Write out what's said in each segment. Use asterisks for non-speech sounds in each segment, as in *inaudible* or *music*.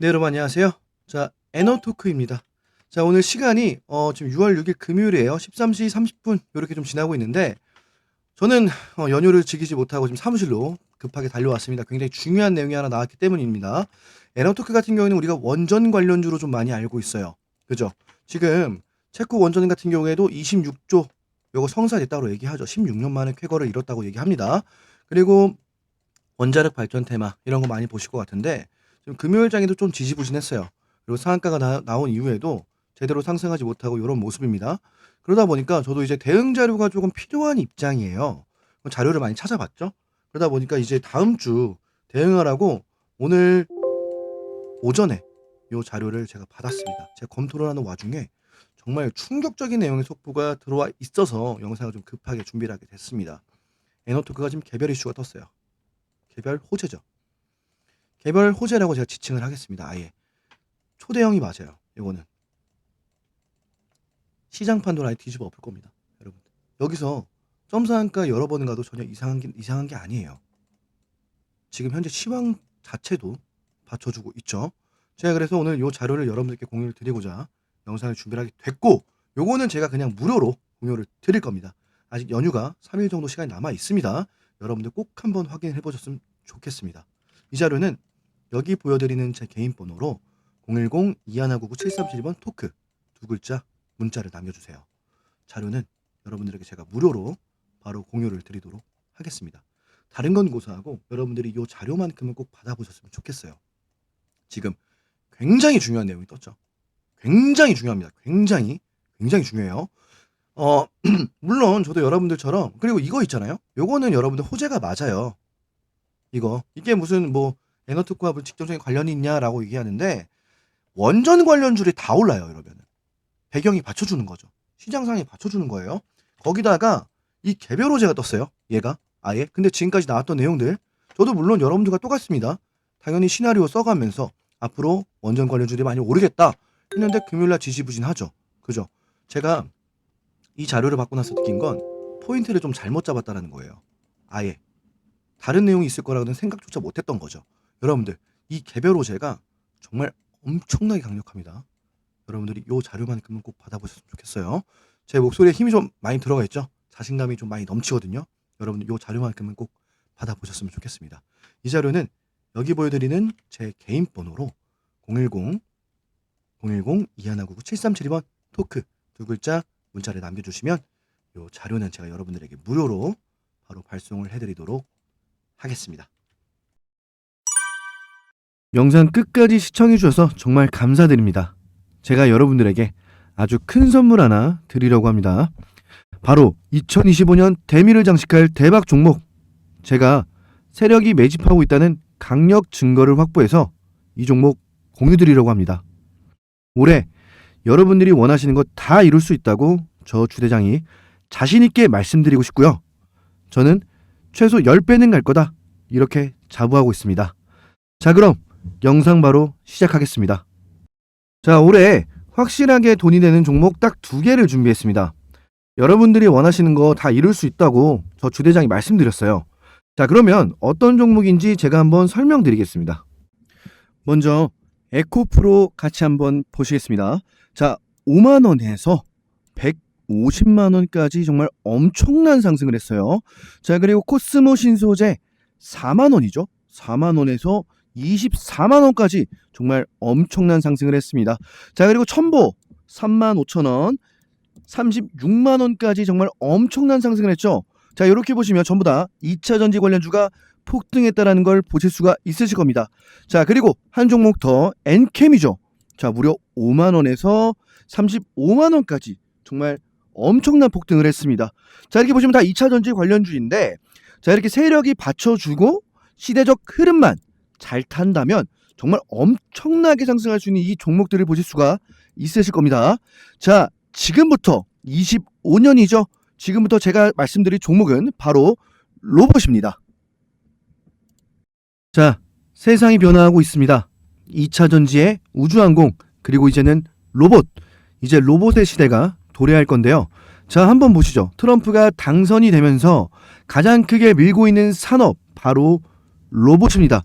네, 여러분 안녕하세요. 자, 에너토크입니다. 자, 오늘 시간이 어, 지금 6월 6일 금요일이에요. 13시 30분 이렇게 좀 지나고 있는데 저는 어, 연휴를 즐기지 못하고 지금 사무실로 급하게 달려왔습니다. 굉장히 중요한 내용이 하나 나왔기 때문입니다. 에너토크 같은 경우에는 우리가 원전 관련주로 좀 많이 알고 있어요. 그죠? 지금 체코 원전 같은 경우에도 26조 요거 성사됐다고 얘기하죠. 16년 만에 쾌거를 이뤘다고 얘기합니다. 그리고 원자력 발전 테마 이런 거 많이 보실 것 같은데 지금 금요일장에도 좀 지지부진했어요. 그리고 상한가가 나, 나온 이후에도 제대로 상승하지 못하고 이런 모습입니다. 그러다 보니까 저도 이제 대응 자료가 조금 필요한 입장이에요. 자료를 많이 찾아봤죠. 그러다 보니까 이제 다음 주 대응하라고 오늘 오전에 요 자료를 제가 받았습니다. 제가 검토를 하는 와중에 정말 충격적인 내용의 속보가 들어와 있어서 영상을 좀 급하게 준비를 하게 됐습니다. 에너토크가 지금 개별 이슈가 떴어요. 개별 호재죠. 개별 호재라고 제가 지칭을 하겠습니다. 아예 초대형이 맞아요. 이거는 시장 판도를 아예 뒤집어 엎을 겁니다. 여러분 여기서 점수한가 여러 번을 가도 전혀 이상한 게 이상한 게 아니에요. 지금 현재 시황 자체도 받쳐주고 있죠. 제가 그래서 오늘 요 자료를 여러분들께 공유를 드리고자 영상을 준비를 하게 됐고 요거는 제가 그냥 무료로 공유를 드릴 겁니다. 아직 연휴가 3일 정도 시간이 남아 있습니다. 여러분들 꼭 한번 확인해 보셨으면 좋겠습니다. 이 자료는 여기 보여드리는 제 개인 번호로 010-2199-7372번 토크 두 글자 문자를 남겨주세요. 자료는 여러분들에게 제가 무료로 바로 공유를 드리도록 하겠습니다. 다른 건 고사하고 여러분들이 이 자료만큼은 꼭 받아보셨으면 좋겠어요. 지금 굉장히 중요한 내용이 떴죠. 굉장히 중요합니다. 굉장히 굉장히 중요해요. 어 *clears throat* 물론 저도 여러분들처럼 그리고 이거 있잖아요. 요거는 여러분들 호재가 맞아요. 이거 이게 무슨 뭐 에너트크와 뭐 직접적인 관련이 있냐라고 얘기하는데 원전 관련 줄이 다 올라요 이러면은. 배경이 받쳐주는 거죠. 시장상에 받쳐주는 거예요. 거기다가 이 개별 호재가 떴어요 얘가. 아예. 근데 지금까지 나왔던 내용들. 저도 물론 여러분들과 똑같습니다. 당연히 시나리오 써가면서 앞으로 원전 관련 줄이 많이 오르겠다 했는데 금요일날 지지부진하죠. 그죠? 제가 이 자료를 받고 나서 느낀 건 포인트를 좀 잘못 잡았다는 거예요. 아예. 다른 내용이 있을 거라고는 생각조차 못했던 거죠. 여러분들 이 개별 호재가 정말 엄청나게 강력합니다. 여러분들이 이 자료만큼은 꼭 받아보셨으면 좋겠어요. 제 목소리에 힘이 좀 많이 들어가 있죠. 자신감이 좀 많이 넘치거든요. 여러분들 이 자료만큼은 꼭 받아보셨으면 좋겠습니다. 이 자료는 여기 보여드리는 제 개인 번호로 010 010 2199 7372번 토크 두 글자 문자를 남겨주시면 이 자료는 제가 여러분들에게 무료로 바로 발송을 해드리도록 하겠습니다. 영상 끝까지 시청해 주셔서 정말 감사드립니다. 제가 여러분들에게 아주 큰 선물 하나 드리려고 합니다. 바로 2025년 대미를 장식할 대박 종목. 제가 세력이 매집하고 있다는 강력 증거를 확보해서 이 종목 공유 드리려고 합니다. 올해 여러분들이 원하시는 것 다 이룰 수 있다고 저 주대장이 자신 있게 말씀드리고 싶고요. 저는 최소 10배는 갈 거다. 이렇게 자부하고 있습니다. 자, 그럼 영상 바로 시작하겠습니다. 자, 올해 확실하게 돈이 되는 종목 딱 두 개를 준비했습니다. 여러분들이 원하시는 거 다 이룰 수 있다고 저 주대장이 말씀드렸어요. 자, 그러면 어떤 종목인지 제가 한번 설명드리겠습니다. 먼저 에코프로 같이 한번 보시겠습니다. 자, 5만 원에서 150만 원까지 정말 엄청난 상승을 했어요. 자, 그리고 코스모 신소재 4만 원이죠. 4만 원에서 24만 원까지 정말 엄청난 상승을 했습니다. 자, 그리고 첨보 3만 5천 원, 36만 원까지 정말 엄청난 상승을 했죠. 자, 이렇게 보시면 전부 다 2차 전지 관련주가 폭등했다라는 걸 보실 수가 있으실 겁니다. 자, 그리고 한 종목 더 엔캠이죠. 자, 무려 5만 원에서 35만 원까지 정말 엄청난 폭등을 했습니다. 자, 이렇게 보시면 다 2차 전지 관련주인데 자, 이렇게 세력이 받쳐주고 시대적 흐름만 잘 탄다면 정말 엄청나게 상승할 수 있는 이 종목들을 보실 수가 있으실 겁니다. 자, 지금부터 25년이죠. 지금부터 제가 말씀드릴 종목은 바로 로봇입니다. 자, 세상이 변화하고 있습니다. 2차 전지의 우주항공, 그리고 이제는 로봇. 이제 로봇의 시대가 도래할 건데요. 자, 한번 보시죠. 트럼프가 당선이 되면서 가장 크게 밀고 있는 산업, 바로 로봇입니다.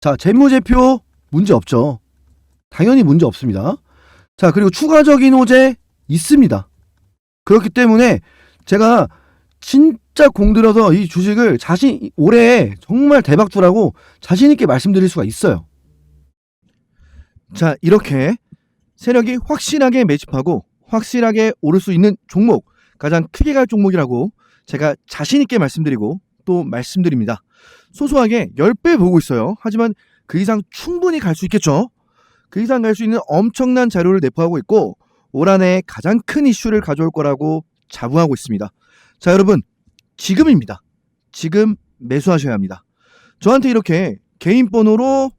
자, 재무제표 문제 없죠. 당연히 문제 없습니다. 자, 그리고 추가적인 호재 있습니다. 그렇기 때문에 제가 진짜 공들여서 이 주식을 자신 올해 정말 대박주라고 자신 있게 말씀드릴 수가 있어요. 자, 이렇게 세력이 확실하게 매집하고 확실하게 오를 수 있는 종목, 가장 크게 갈 종목이라고 제가 자신 있게 말씀드리고 또 말씀드립니다. 소소하게 10배 보고 있어요. 하지만 그 이상 충분히 갈 수 있겠죠. 그 이상 갈 수 있는 엄청난 자료를 내포하고 있고 올 한해 가장 큰 이슈를 가져올 거라고 자부하고 있습니다. 자, 여러분, 지금입니다. 지금 매수하셔야 합니다. 저한테 이렇게 개인 번호로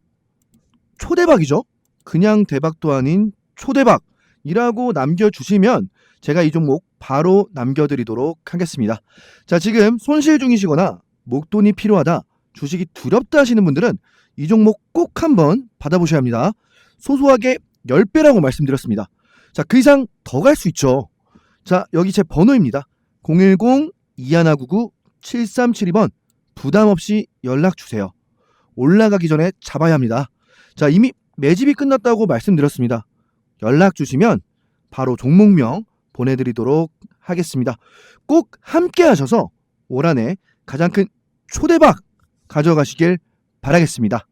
초대박이죠. 그냥 대박도 아닌 초대박이라고 남겨주시면 제가 이 종목 바로 남겨드리도록 하겠습니다. 자, 지금 손실 중이시거나 목돈이 필요하다, 주식이 두렵다 하시는 분들은 이 종목 꼭 한번 받아보셔야 합니다. 소소하게 10배라고 말씀드렸습니다. 자, 그 이상 더 갈 수 있죠. 자, 여기 제 번호입니다. 010-2199-7372번 부담 없이 연락 주세요. 올라가기 전에 잡아야 합니다. 자, 이미 매집이 끝났다고 말씀드렸습니다. 연락 주시면 바로 종목명 보내드리도록 하겠습니다. 꼭 함께 하셔서 올 한해 가장 큰 초대박 가져가시길 바라겠습니다.